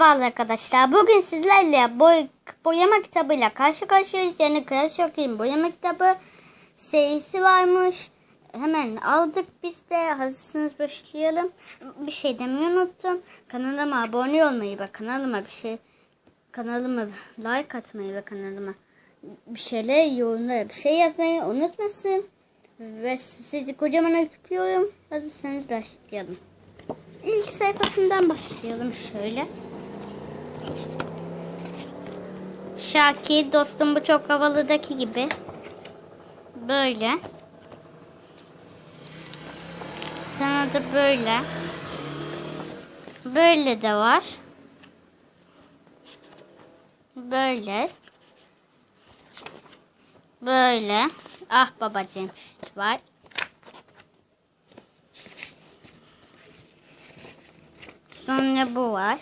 Merhaba arkadaşlar. Bugün sizlerle boy, boyama kitabıyla karşı karşıyayız. Yani Crash Jockey'in boyama kitabı serisi varmış. Hemen aldık biz de. Hazırsanız başlayalım. Bir şey demeyi unuttum. Kanalıma abone olmayı ve kanalıma bir şey kanalıma like atmayı ve kanalıma bir şeyler yorumlara bir şey yazmayı unutmasın. Ve sizi kocaman öpüyorum. Hazırsanız başlayalım. İlk sayfasından başlayalım şöyle. Şakir dostum bu çok havalıdaki gibi. Böyle. Sana da böyle. Böyle de var. Böyle. Böyle. Ah babacığım var. Sonra bu var.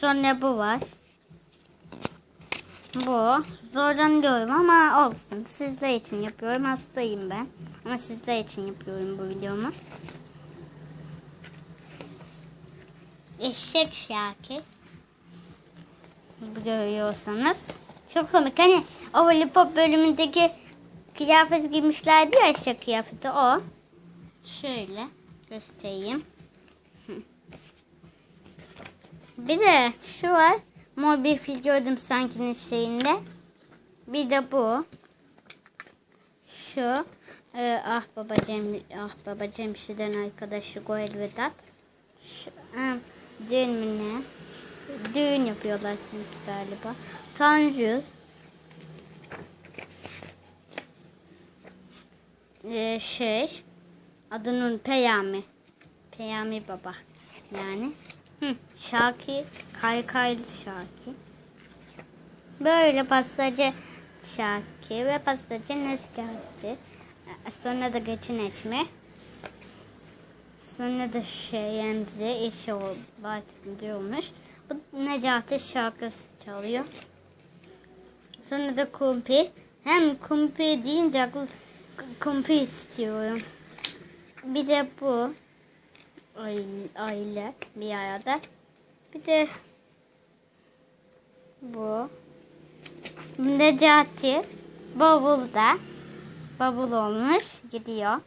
Sonra bu var. Bu. Zorlanıyorum ama olsun. Sizler için yapıyorum. Hastayım ben. Ama sizler için yapıyorum bu videomu. Eşek şarkı. Görüyorsanız. Çok komik. Hani o Lollipop bölümündeki kıyafet giymişlerdi ya eşek kıyafeti o. Şöyle göstereyim. Bir de şu var. Mor bir fil gördüm sanki şeyinde. Bir de bu. Şu. Ee, ah babacığım, ah babacığım şeyden arkadaşı Goel Vedat. Şu, ha, düğün ne? Düğün yapıyorlar sanki galiba. Tanju. Ee, şey. Adının Peyami. Peyami Baba. Yani. Hı, Şaki. Kaykaylı Şaki. Böyle pastacı Şaki ve pastacı Nescati. Sonra da geçin etme. Sonra da Şeyemzi işi o Batık diyormuş. Bu Necati şarkısı çalıyor. Sonra da kumpir. Hem kumpir deyince akıl kumpir istiyorum. Bir de bu aile bir arada. Bir de bu. Necati bavulda bavul olmuş gidiyor.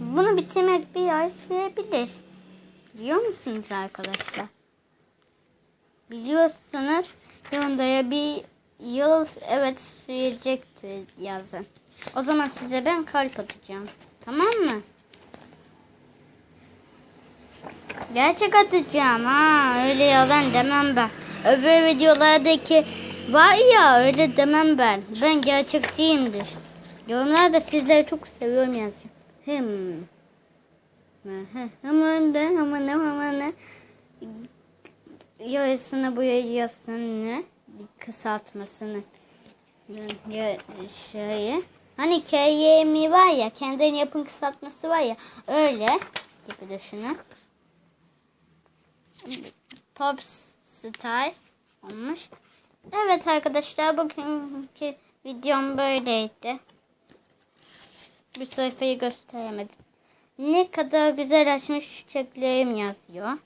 Bunu bitirmek bir ay sürebilir. Biliyor musunuz arkadaşlar? Biliyorsanız yorumlara bir yıl evet sürecektir yazın. O zaman size ben kalp atacağım. Tamam mı? Gerçek atacağım ha. Öyle yalan demem ben. Öbür videolardaki var ya öyle demem ben. Ben gerçekçiyimdir. Yorumlarda sizleri çok seviyorum yazacağım. Hem. Hemen de hemen hemen yarısını buraya yazsın kısaltmasını ya şeyi hani KYM var ya kendini yapın kısaltması var ya öyle gibi düşünün. Pop Stars olmuş. Evet arkadaşlar bugünkü videom böyleydi. Bir sayfayı gösteremedim. Ne kadar güzel açmış çiçeklerim yazıyor.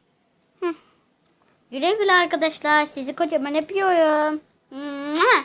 Güle güle arkadaşlar. Sizi kocaman öpüyorum. Mua.